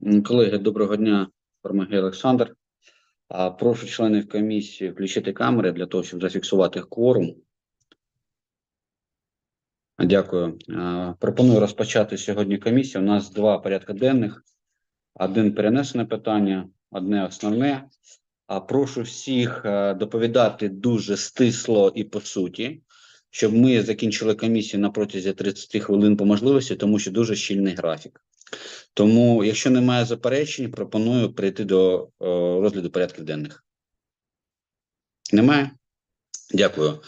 Колеги, доброго дня, Фармагій Олександр. Прошу членів комісії включити камери для того, щоб зафіксувати кворум. Дякую. Пропоную розпочати сьогодні комісію. У нас два порядки денних. Один перенесене питання, одне основне. А прошу всіх доповідати дуже стисло і по суті, щоб ми закінчили комісію на протязі 30 хвилин по можливості, тому що дуже щільний графік. Тому, якщо немає заперечень, пропоную перейти до е, розгляду порядків денних. Немає? Дякую.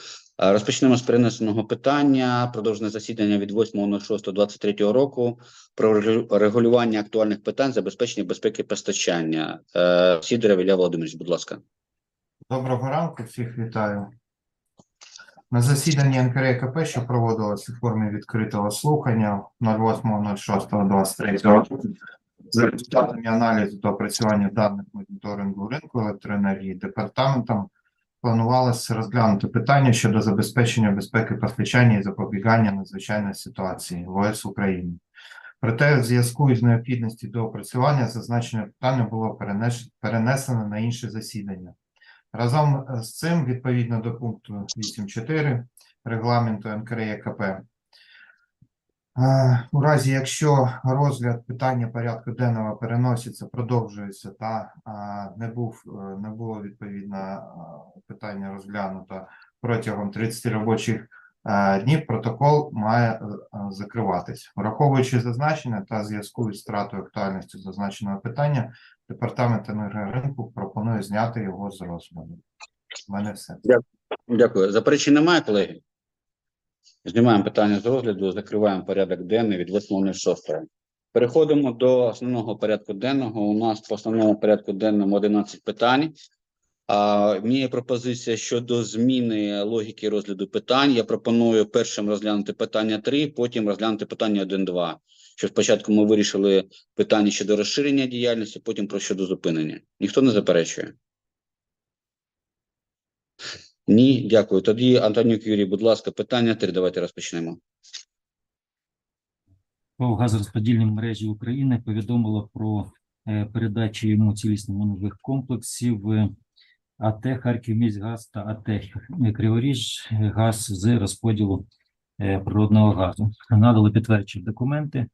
Е, Розпочнемо з перенесеного питання. Продовжене засідання від 8.06.23 року про регулю- регулювання актуальних питань забезпечення безпеки постачання. Е, Сідоров Ілля Володимирович, будь ласка. Доброго ранку, всіх вітаю. На засіданні НКРКП, що проводилося у формі відкритого слухання 08.06.23 року, за результатами аналізу та опрацювання даних моніторингу ринку електроенергії департаментом планувалося розглянути питання щодо забезпечення безпеки постачання і запобігання надзвичайної ситуації в ОС України. Проте, в зв'язку із необхідністю до опрацювання зазначене питання було перенесено на інше засідання. Разом е, з цим, відповідно до пункту 8.4 регламенту НКРЕКП, е, у разі якщо розгляд питання порядку денного переноситься, продовжується та не був е, не було відповідно питання розглянуто протягом 30 робочих днів, протокол має закриватись. Враховуючи зазначене та зв'язку із втратою актуальності зазначеного питання, Департамент енергоринку пропонує зняти його з розгляду. У мене все. Дякую. Заперечень немає, колеги? Знімаємо питання з розгляду, закриваємо порядок денний від 8.06. Переходимо до основного порядку денного. У нас по основному порядку денному 11 питань. А, в мене є пропозиція щодо зміни логіки розгляду питань. Я пропоную першим розглянути питання 3, потім розглянути питання 1-2. Що спочатку ми вирішили питання щодо розширення діяльності, потім про щодо зупинення. Ніхто не заперечує? Ні, дякую. Тоді, Антонюк Юрій, будь ласка, питання 3, давайте розпочнемо. «Газорозподільні мережі України повідомило про е, передачу йому цілісно нових комплексів е, АТ «Харківміськгаз» та АТ «Криворіжгаз» з розподілу е, природного газу. Надали підтверджуючі документи.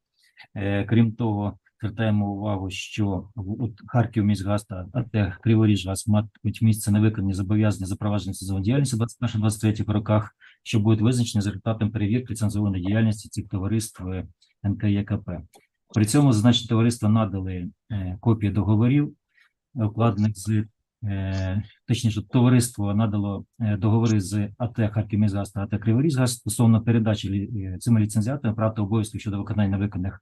Е, Крім того, звертаємо увагу, що от «Харківміськгаз» та АТ «Криворіжгаз» матимуть місце на виконані зобов'язання запровадження сезону діяльності в 21-23 роках, що будуть визначені за результатом перевірки ліцензованої діяльності цих товариств е, НКЯКП. При цьому зазначені товариства надали е, копії договорів, укладених з точніше, товариство надало е, договори з АТ «Харківміськгаз» та АТ «Криворізгаз стосовно передачі е, цими ліцензіатами прав та обов'язків щодо виконання виконаних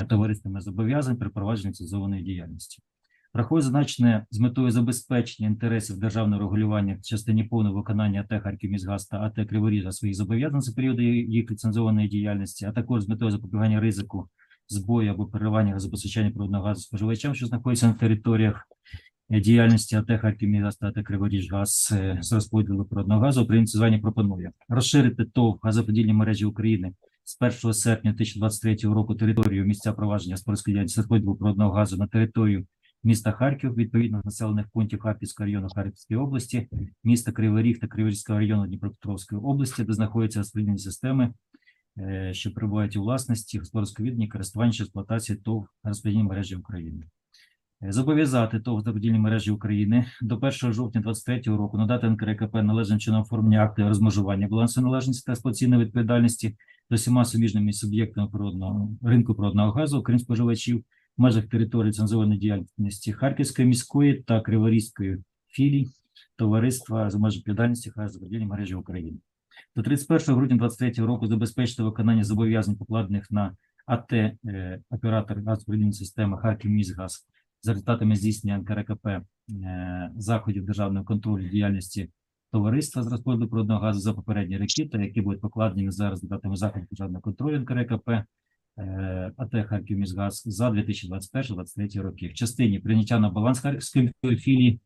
е, товариствами зобов'язань при провадженні цивілізованої діяльності. Враховує зазначене з метою забезпечення інтересів державного регулювання в частині повного виконання АТ «Харківміськгаз» та АТ «Криворіжа» своїх зобов'язань за періоди їх ліцензованої діяльності, а також з метою запобігання ризику збою або переривання газопостачання природного газу споживачам, що знаходяться на територіях е, діяльності АТ «Харківміськгаз» та АТ «Криворіжгаз» е, з розподілу природного газу, Україна звання пропонує розширити ТОВ газоподільні мережі України з 1 серпня 2023 року територію місця провадження діяльності з розподілу природного газу на територію міста Харків, відповідно населених пунктів Харківського району Харківської області, міста Кривий Ріг та Криворізького району Дніпропетровської області, де знаходяться розподільні системи, е, що перебувають у власності господарського віддання, користування чи експлуатації ТОВ розподільні мережі України. Зобов'язати ТОВ розподільні мережі України до 1 жовтня 2023 року надати НКРКП належним чином оформлення акти розмежування балансу належності та експлуатаційної відповідальності з усіма суміжними суб'єктами природного ринку природного газу, окрім споживачів, в межах території ліцензованої діяльності Харківської міської та Криворізької філій товариства з межами відповідальності газоподільні мережі України. До 31 грудня 2023 року забезпечити виконання зобов'язань, покладених на АТ е, оператор газоподільної системи Харківміськгаз за результатами здійснення НКРКП е, заходів державного контролю діяльності товариства з розподілу природного газу за попередні роки, та які будуть покладені за результатами заходів державного контролю НКРКП е, АТ Харківміськгаз за 2021-2023 роки. В частині прийняття на баланс Харківської філії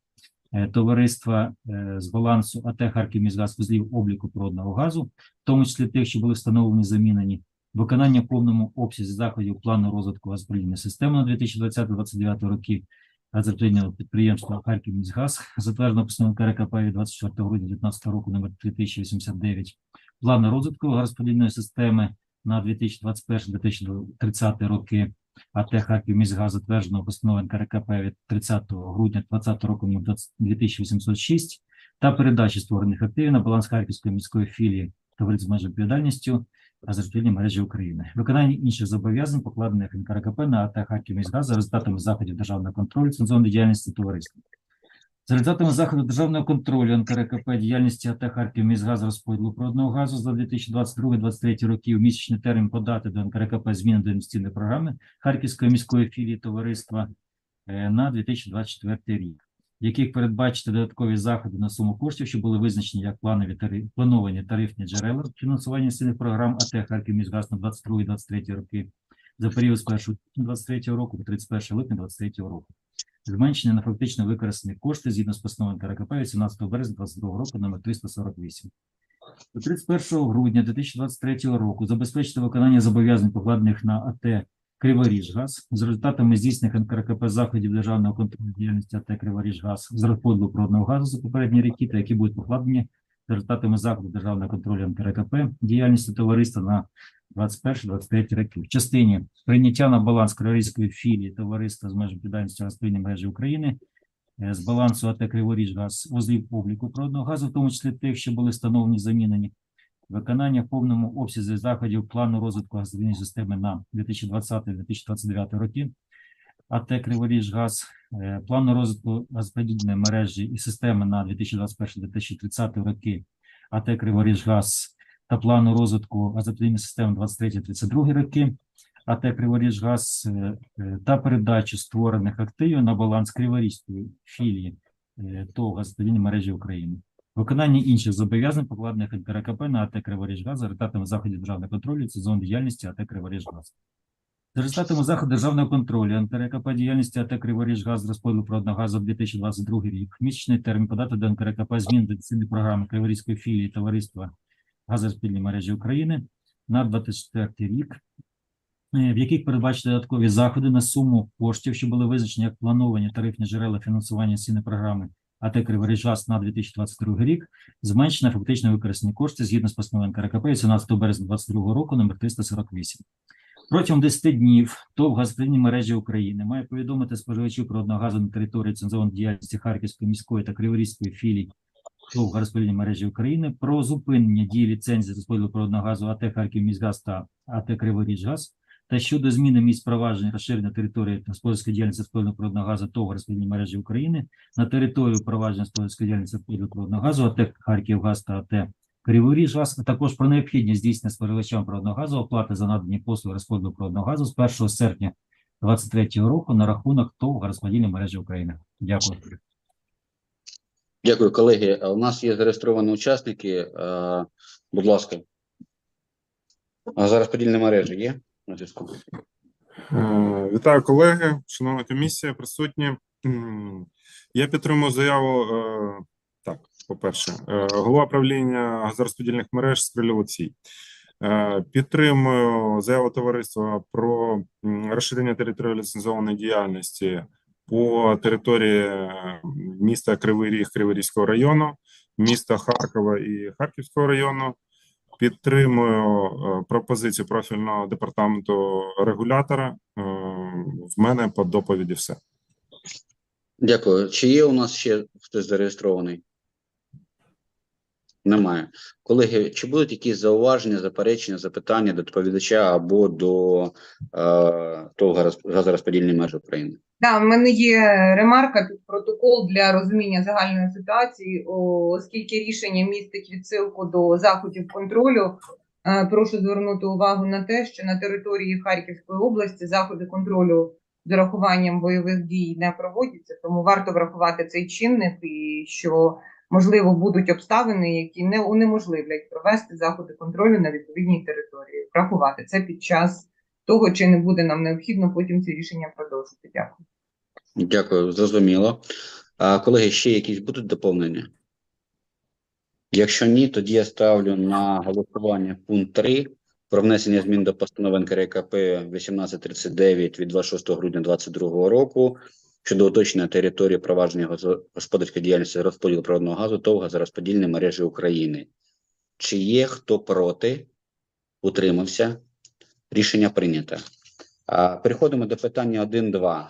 е, товариства з балансу АТ Харківміськгаз вузлів обліку природного газу, в тому числі тих, що були встановлені замінені, виконання в повному обсязі заходів плану розвитку газопровідної системи на 2020-2029 роки газопровідного підприємства «Харківміськгаз», затверджено постановою КРКП від 24 грудня 2019 року номер 3089, плану розвитку газопровідної системи на 2021-2030 роки, АТ «Харківміськгаз» затверджено постановою КРКП від 30 грудня 2020 року номер 20 2806 та передачі створених активів на баланс Харківської міської філії товариств з межою відповідальністю газорозподільні мережі України. Виконання інших зобов'язань, покладених НКРКП на АТ «Харківміськгаз» за результатами заходів державного контролю ліцензованої діяльності товариства. За результатами заходу державного контролю НКРКП діяльності АТ «Харківміськгаз» розподілу природного газу за 2022-2023 роки в місячний термін подати до НКРКП зміни до інвестиційної програми Харківської міської філії товариства е, на 2024 рік в яких передбачити додаткові заходи на суму коштів, що були визначені як планові тариф, плановані тарифні джерела фінансування сильних програм АТ «Харківміськгаз» на 22-23 роки за період з 1 квітня 23 року по 31 липня 23 року. Зменшення на фактично використані кошти згідно з постановою КРКП від 17 березня 22 року номер 348. До 31 грудня 2023 року забезпечити виконання зобов'язань, покладених на АТ Криворіжгаз з результатами здійснених НКРКП заходів державного контролю діяльності АТ Криворіжгаз з розподілу природного газу за попередні ріки, та які будуть покладені результатами заходу державного контролю НКРКП діяльності товариства на 21-23 роки. В частині прийняття на баланс Криворізької філії товариства з межами відповідальності розподільної мережі України е, з балансу АТ Криворіжгаз вузлів обліку природного газу, в тому числі тих, що були встановлені замінені, виконання в повному обсязі заходів плану розвитку газової системи на 2020-2029 роки, АТ Криворіжгаз, е, плану розвитку газоподібної мережі і системи на 2021-2030 роки, АТ Криворіжгаз та плану розвитку газоподібної системи 23-32 роки, АТ Криворіжгаз е, е, та передачу створених активів на баланс Криворізької філії ТОВ газоподібної мережі України. Виконання інших зобов'язань, покладених НКРКП на АТ Криворіжгаз за результатами заходів державного контролю сезон діяльності АТ Криворіжгаз. За результатами заходу державного контролю НКРКП діяльності АТ Криворіжгаз розподілу природного газу 2022 рік. Місячний термін подати до НКРКП змін до цільної програми Криворізької філії товариства газорозподільної мережі України на 24 рік, е, в яких передбачити додаткові заходи на суму коштів, що були визначені як плановані тарифні джерела фінансування цінної програми АТ Криворіжгаз на 2022 рік, зменшено фактично використані кошти згідно з постановою НКРКП 17 березня 2022 року номер 348. Протягом 10 днів ТОВ газопровідні мережі України має повідомити споживачів природного газу на території цензованої діяльності Харківської міської та Криворізької філій ТОВ газопровідні мережі України про зупинення дії ліцензії розподілу природного газу АТ Харківміськгаз та АТ Криворіжгаз та щодо зміни місць провадження розширення території господарської діяльності розподілу природного газу ТОВ газопровідні мережі України на територію провадження господарської діяльності розподілу природного газу АТ Харківгаз та АТ Криворіжгаз, а також про необхідність здійснення споживачам природного газу оплати за надані послуги розподілу природного газу з 1 серпня 2023 року на рахунок ТОВ розподільні мережі України. Дякую. Дякую, колеги. У нас є зареєстровані учасники. Будь ласка. А зараз подільні мережі є на зв'язку? Е, Вітаю колеги, шановна комісія, присутні. Я підтримую заяву. е, Так, по-перше, е, голова правління газорозподільних мереж Скриль Підтримую заяву товариства про розширення території ліцензованої діяльності по території міста Кривий Ріг Криворізького району, міста Харкова і Харківського району. Підтримую е, пропозицію профільного департаменту регулятора. Е, В мене по доповіді все. Дякую. Чи є у нас ще хтось зареєстрований? Немає. Колеги, чи будуть якісь зауваження, заперечення, запитання до доповідача або до е, «Газорозп- газорозподільної мережі України? Да, в мене є ремарка під протокол для розуміння загальної ситуації, оскільки рішення містить відсилку до заходів контролю. е, Прошу звернути увагу на те, що на території Харківської області заходи контролю з урахуванням бойових дій не проводяться, тому варто врахувати цей чинник і що можливо будуть обставини, які не унеможливлять провести заходи контролю на відповідній території. Врахувати це під час того, чи не буде нам необхідно потім ці рішення продовжити. Дякую. Дякую, зрозуміло. А, колеги, ще якісь будуть доповнення? Якщо ні, тоді я ставлю на голосування пункт 3 про внесення змін до постанови НКРКП 1839 від 26 грудня 2022 року щодо уточнення території провадження господарської діяльності розподілу природного газу ТОВ газорозподільної мережі України. Чи є хто проти? Утримався? Рішення прийнято. Переходимо до питання 1.2.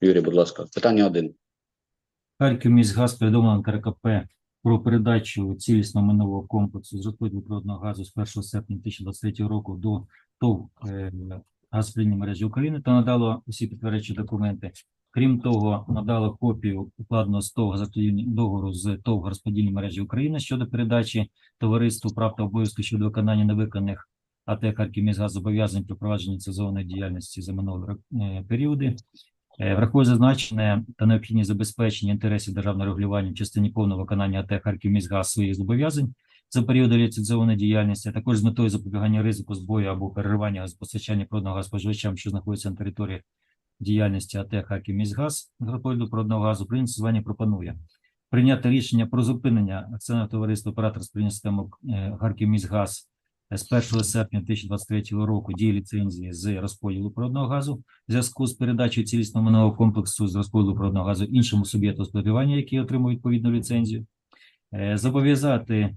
Юрій, будь ласка, питання 1. Харків міськгаз повідомив НКРКП про передачу цілісного минулого комплексу з розподілу природного газу з 1 серпня 2023 року до ТОВ е, мережі України та надало усі підтверджуючі документи. Крім того, надало копію укладеного з ТОВ газопровідні- договору з ТОВ розподільні мережі України щодо передачі товариству прав та обов'язків щодо виконання невиконаних АТ Харківміськгаз зобов'язань при провадженні цивілізованої діяльності за минулі е, періоди. Е, Враховує зазначене та необхідність забезпечення інтересів державного регулювання в частині повного виконання АТ Харківміськгаз своїх зобов'язань за період ліцензованої діяльності, а також з метою запобігання ризику збою або переривання газопостачання природного газу споживачам, що знаходяться на території діяльності АТ Харківміськгаз з розподілу природного газу, прийнято пропонує прийняти рішення про зупинення акціонерного товариства оператор спільної системи е, Харківміськгаз з 1 серпня 2023 року дії ліцензії з розподілу природного газу в зв'язку з передачею цілісного минулого комплексу з розподілу природного газу іншому суб'єкту споживання, який отримує відповідну ліцензію, Е, зобов'язати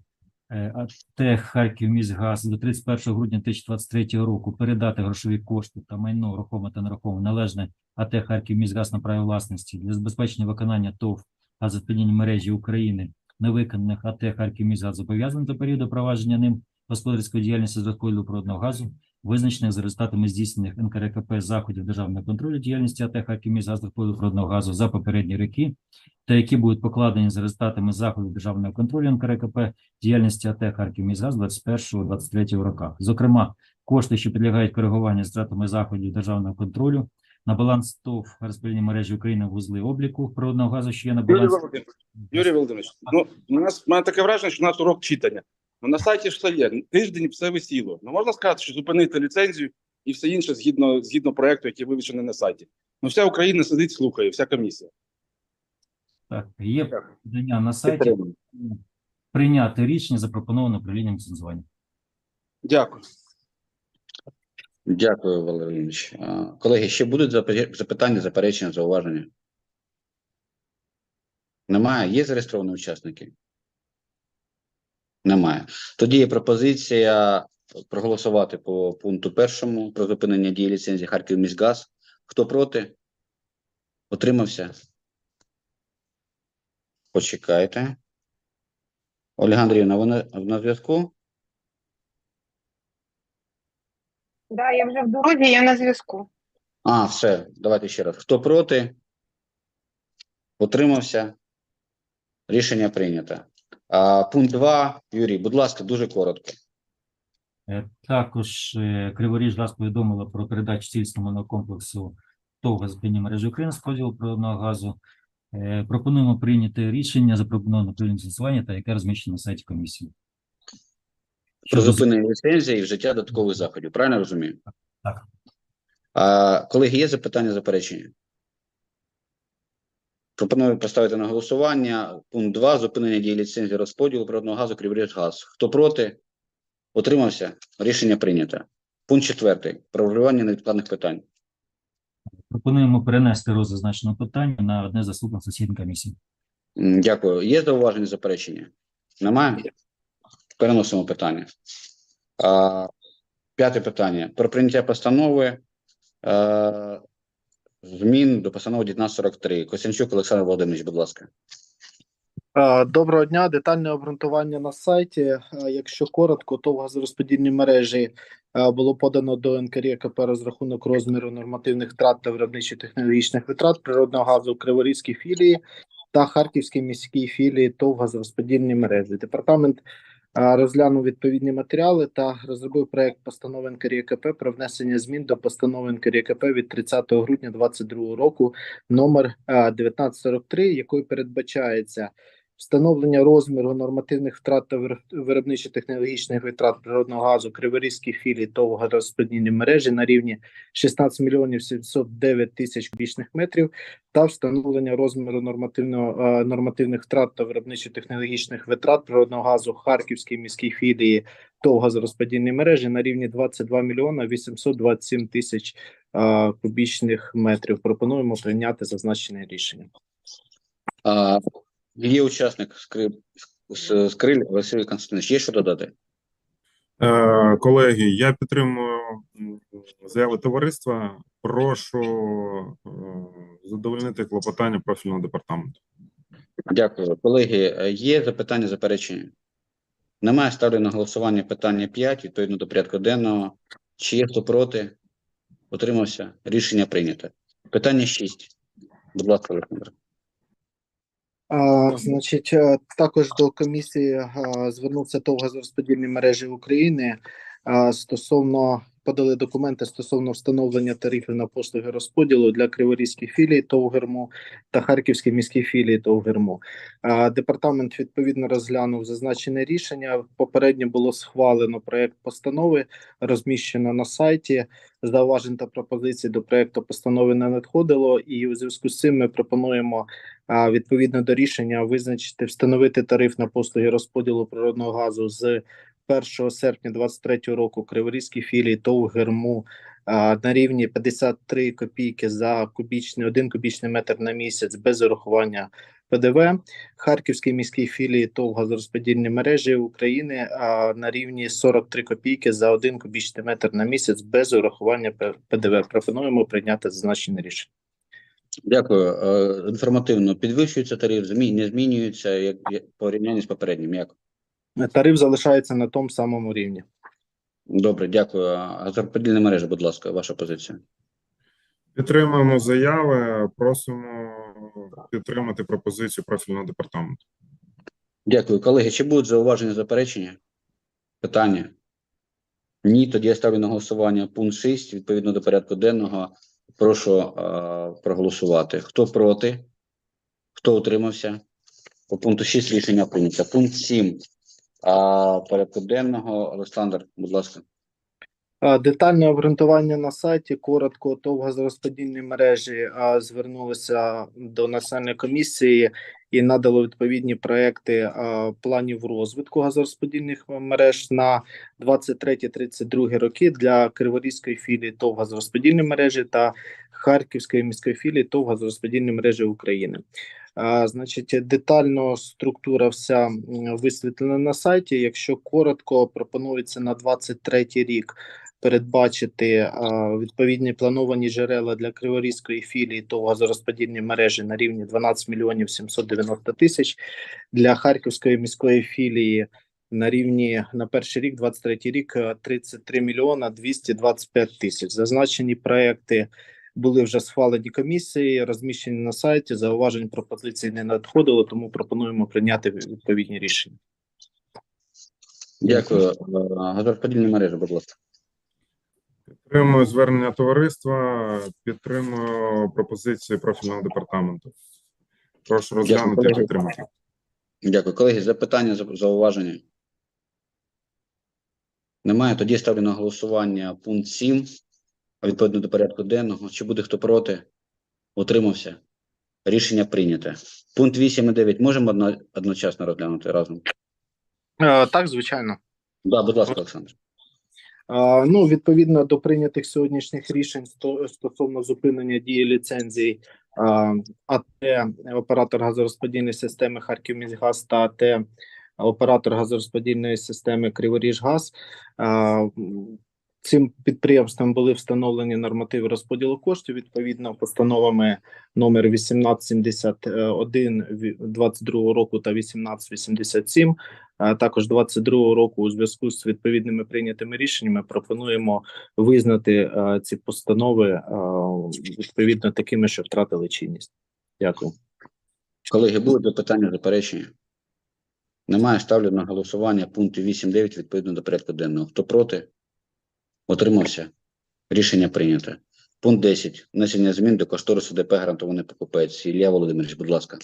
е, АТ Харківміськгаз до 31 грудня 2023 року передати грошові кошти та майно рухоме та нерухоме належне АТ Харківміськгаз на праві власності для забезпечення виконання ТОВ газоподільні мережі України невиконаних АТ Харківміськгаз зобов'язань до періоду провадження ним господарської діяльності з розподілу природного газу, визначених за результатами здійснених НКРКП заходів державного контролю діяльності АТ Харківміськгаз з розподілу природного газу за попередні роки, та які будуть покладені за результатами заходів державного контролю НКРКП діяльності АТ Харківміськгаз 21-23 роках. Зокрема, кошти, що підлягають коригуванню з втратами заходів державного контролю на баланс ТОВ розподільні мережі України вузли обліку природного газу, що є на балансі. Юрій Володимирович, ну у нас у мене таке враження, що у нас урок читання. Ну на сайті ж все є. Тиждень все висіло. Ну можна сказати, що зупинити ліцензію і все інше згідно згідно проекту, який вивішений на сайті. Ну вся Україна сидить, слухає, вся комісія. Так, є подання на сайті Підтримую. прийняти рішення запропоноване управлінням ліцензування. Дякую. Дякую, Валерій Леонідович. Колеги, ще будуть запе- запитання, заперечення, зауваження? Немає? Є зареєстровані учасники? Немає. Тоді є пропозиція проголосувати по пункту першому про зупинення дії ліцензії Харківміськгаз. Хто проти? Утримався? Почекайте. Ольга Андріївна, ви на, на зв'язку? Да, я вже в дорозі, я на зв'язку. А, все, давайте ще раз. Хто проти? Утримався? Рішення прийнято. Пункт 2. Юрій, будь ласка, дуже коротко. Е, Також е, Криворіжгаз повідомила про передачу цілісного комплексу ТОВ газопровідні мережі України з поділу природного газу. Е, Пропонуємо прийняти рішення запропоноване управлінням ліцензування та яке розміщено на сайті комісії. Про зупинення ліцензії і вжиття додаткових заходів. Правильно розумію? Так. А, колеги, є запитання, заперечення? Пропоную поставити на голосування. Пункт 2. Зупинення дії ліцензії розподілу природного газу Криворіжгаз. Хто проти? Утримався? Рішення прийнято. Пункт 4. Про врегулювання невідкладних питань. Пропонуємо перенести розгляд зазначеного питання на одне з наступних засідань комісії. М, Дякую. Є зауваження, заперечення? Немає? Переносимо питання. А, п'яте питання. Про прийняття постанови е, змін до постанови 1943. Костянчук Олександр Володимирович, будь ласка. Доброго дня. Детальне обґрунтування на сайті. Якщо коротко, то в газорозподільній мережі було подано до НКРЄКП розрахунок розміру нормативних втрат та виробничо-технологічних витрат природного газу у Криворізькій філії та Харківській міській філії ТОВ газорозподільні мережі. Департамент розглянув відповідні матеріали та розробив проект постанови НКРЄКП про внесення змін до постанови НКРЄКП від 30 грудня 2022 року номер е, 1943, якою передбачається встановлення розміру нормативних втрат та вир- виробничо-технологічних витрат природного газу Криворізькій філії ТОВ газорозподільні мережі на рівні 16 мільйонів 709 тисяч кубічних метрів та встановлення розміру нормативного е, нормативних втрат та виробничо-технологічних витрат природного газу Харківській міській філії ТОВ газорозподільні мережі на рівні 22 мільйона 827 тисяч е, кубічних метрів. Пропонуємо прийняти зазначене рішення. Є учасник з Скриль Василь Константинович. Є що додати? Е, Колеги, я підтримую м, заяви товариства. Прошу е, задовольнити клопотання профільного департаменту. Дякую. Колеги, є запитання, заперечення? Немає. Ставлю на голосування питання 5, відповідно до порядку денного. Чи є хто проти? Утримався? Рішення прийнято. Питання 6. Будь ласка, Олександр. А, значить, е, також до комісії а, звернувся ТОВ газорозподільні мережі України а, стосовно подали документи стосовно встановлення тарифів на послуги розподілу для Криворізької філії ТОВ ГЕРМО та Харківської міської філії ТОВ ГЕРМО. А, Департамент відповідно розглянув зазначене рішення. Попередньо було схвалено проект постанови, розміщено на сайті. Зауважень та пропозицій до проекту постанови не надходило, і у зв'язку з цим ми пропонуємо відповідно до рішення визначити встановити тариф на послуги розподілу природного газу з 1 серпня 2023 року Криворізькій філії ТОВ ГЕРМУ на рівні 53 копійки за кубічний 1 кубічний метр на місяць без урахування ПДВ. Харківській міській філії ТОВ газорозподільні мережі України на рівні 43 копійки за 1 кубічний метр на місяць без урахування ПДВ. Пропонуємо прийняти зазначене рішення. Дякую. Е, Інформативно підвищується тариф, не змінюється як порівнянні з попереднім. Як? Тариф залишається на тому самому рівні. Добре, дякую. Газорозподільна мережа, будь ласка, ваша позиція. Підтримуємо заяви. Просимо підтримати пропозицію профільного департаменту. Дякую. Колеги, чи будуть зауваження, заперечення? Питання? Ні, тоді я ставлю на голосування пункт 6, відповідно до порядку денного. Прошу е, проголосувати. Хто проти? Хто утримався? По пункту 6 рішення прийнято. Пункт 7 а, порядку денного. Олександр, будь ласка. Детальне обґрунтування на сайті. Коротко, ТОВ газорозподільні мережі а, звернулися до національної комісії і надало відповідні проекти планів розвитку газорозподільних мереж на 23-32 роки для Криворізької філії ТОВ газорозподільні мережі та Харківської міської філії ТОВ газорозподільні мережі України. Значить, детально структура вся висвітлена на сайті. Якщо коротко, пропонується на 23 рік передбачити відповідні плановані джерела для Криворізької філії ТОВ газорозподільні мережі на рівні 12 мільйонів 790 тисяч, для Харківської міської філії на рівні на перший рік, 23 рік, е, 33 мільйона 225 тисяч. Зазначені проекти були вже схвалені комісії, розміщені на сайті. Зауважень пропозицій не надходило, тому пропонуємо прийняти відповідні рішення. Дякую. Газорозподільна мережа, будь ласка. Підтримую звернення товариства, підтримую пропозиції профільного департаменту. Прошу розглянути і підтримати. Дякую. Колеги, запитання, зауваження? Немає. Тоді ставлю на голосування пункт 7, відповідно до порядку денного. Чи буде хто проти? Утримався? Рішення прийнято. Пункт 8 і 9 можемо одно, одночасно розглянути разом? Е, так, звичайно. Да, будь ласка, Олександр. А, Ну, відповідно до прийнятих сьогоднішніх рішень сто- стосовно зупинення дії ліцензій а, АТ оператор газорозподільної системи Харківміськгаз та АТ оператор газорозподільної системи Криворіжгаз. М, Цим підприємствам були встановлені нормативи розподілу коштів відповідно постановами номер 1871 ві- 22 року та 1887 а також 22 року у зв'язку з відповідними прийнятими рішеннями пропонуємо визнати е, ці постанови е, відповідно такими, що втратили чинність. Дякую. Колеги, будуть запитання, заперечення? Немає. Ставлю на голосування пункти 8-9 відповідно до порядку денного. Хто проти? Утримався? Рішення прийнято. Пункт 10. Внесення змін до кошторису ДП гарантований покупець. Ілля Володимирович, будь ласка.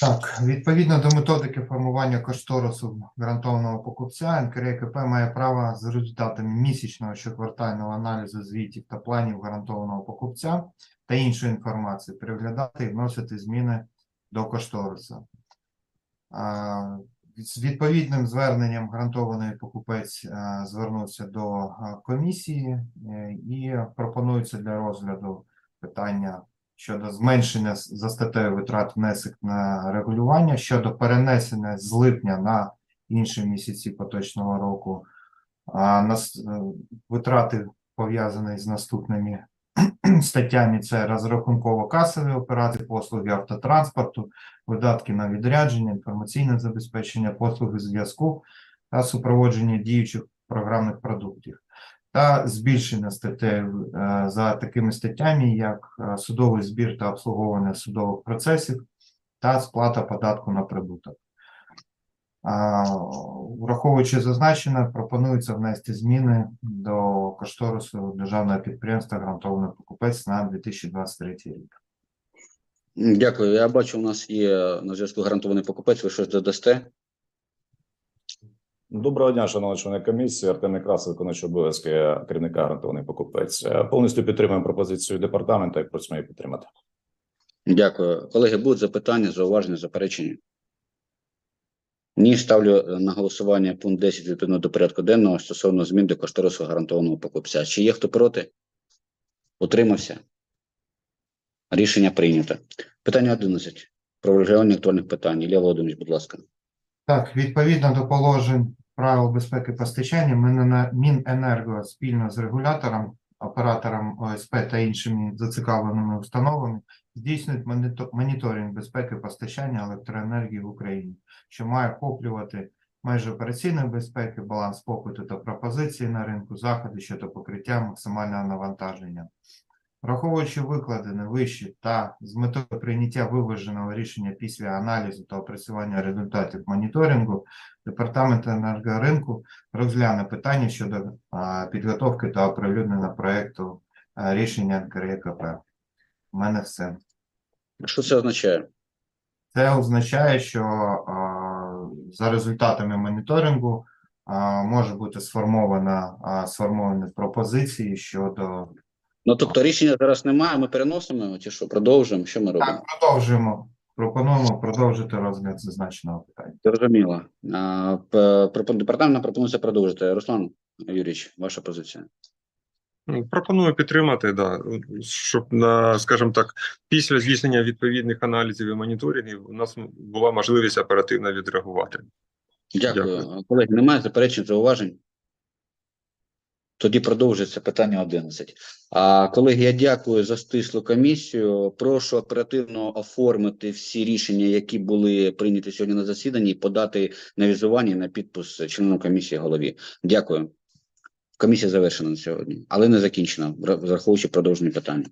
Так, відповідно до методики формування кошторису грантованого покупця, НКРЕКП має право з результатами місячного щоквартального аналізу звітів та планів гарантованого покупця та іншої інформації переглядати і вносити зміни до кошторису. З відповідним зверненням гарантований покупець е, звернувся до е, комісії е, і пропонується для розгляду питання щодо зменшення за статтею витрат внесок на регулювання, щодо перенесення з липня на інші місяці поточного року, а витрати пов'язані з наступними статтями: це розрахунково-касові операції, послуги автотранспорту, видатки на відрядження, інформаційне забезпечення, послуги зв'язку та супроводження діючих програмних продуктів та збільшення статей е, за такими статтями, як е, судовий збір та обслуговування судових процесів та сплата податку на прибуток. Враховуючи зазначене, пропонується внести зміни до кошторису державного підприємства «Гарантований покупець» на 2023 рік. Дякую. Я бачу, у нас є на зв'язку гарантований покупець. Ви щось додасте? Доброго дня, шановні члени комісії. Артем Некрасов, виконуючий обов'язки керівника гарантований покупець. Е, Повністю підтримуємо пропозицію департаменту і просимо її підтримати. Дякую. Колеги, будуть запитання, зауваження, заперечення? Ні, ставлю е, на голосування пункт 10 відповідно до порядку денного стосовно змін до кошторису гарантованого покупця. Чи є хто проти? Утримався? Рішення прийнято. Питання 11. Про врегулювання актуальних питань. Ілля Володимирович, будь ласка. Так, відповідно до положень правил безпеки постачання, Мінене- Міненерго спільно з регулятором, оператором ОСП та іншими зацікавленими установами здійснюють моніторинг безпеки постачання електроенергії в Україні, що має охоплювати межі операційної безпеки, баланс попиту та пропозиції на ринку, заходи щодо покриття максимального навантаження. Враховуючи викладене вище та з метою прийняття виваженого рішення після аналізу та опрацювання результатів моніторингу, Департамент енергоринку розгляне питання щодо підготовки та оприлюднення проекту а, рішення НКРЕКП. У мене все. Що це означає? Це означає, що за результатами моніторингу може бути сформована сформовані пропозиції щодо Ну тобто рішення зараз немає. Ми переносимо його чи що? Продовжуємо? Що ми робимо? так, продовжуємо. Пропонуємо продовжити розгляд зазначеного питання. Зрозуміло. Департамент пропонується продовжити. Руслан Юрійович, ваша позиція. М, Пропоную підтримати, да, щоб на, скажімо так, після здійснення відповідних аналізів і моніторингів у нас була можливість оперативно відреагувати. Дякую. Дякую. Колеги, немає заперечень, зауважень? Тоді продовжується питання 11. А, колеги, я дякую за стислу комісію. Прошу оперативно оформити всі рішення, які були прийняті сьогодні на засіданні, і подати на візування на підпис членам комісії голові. Дякую. Комісія завершена на сьогодні, але не закінчена, враховуючи продовжені питання.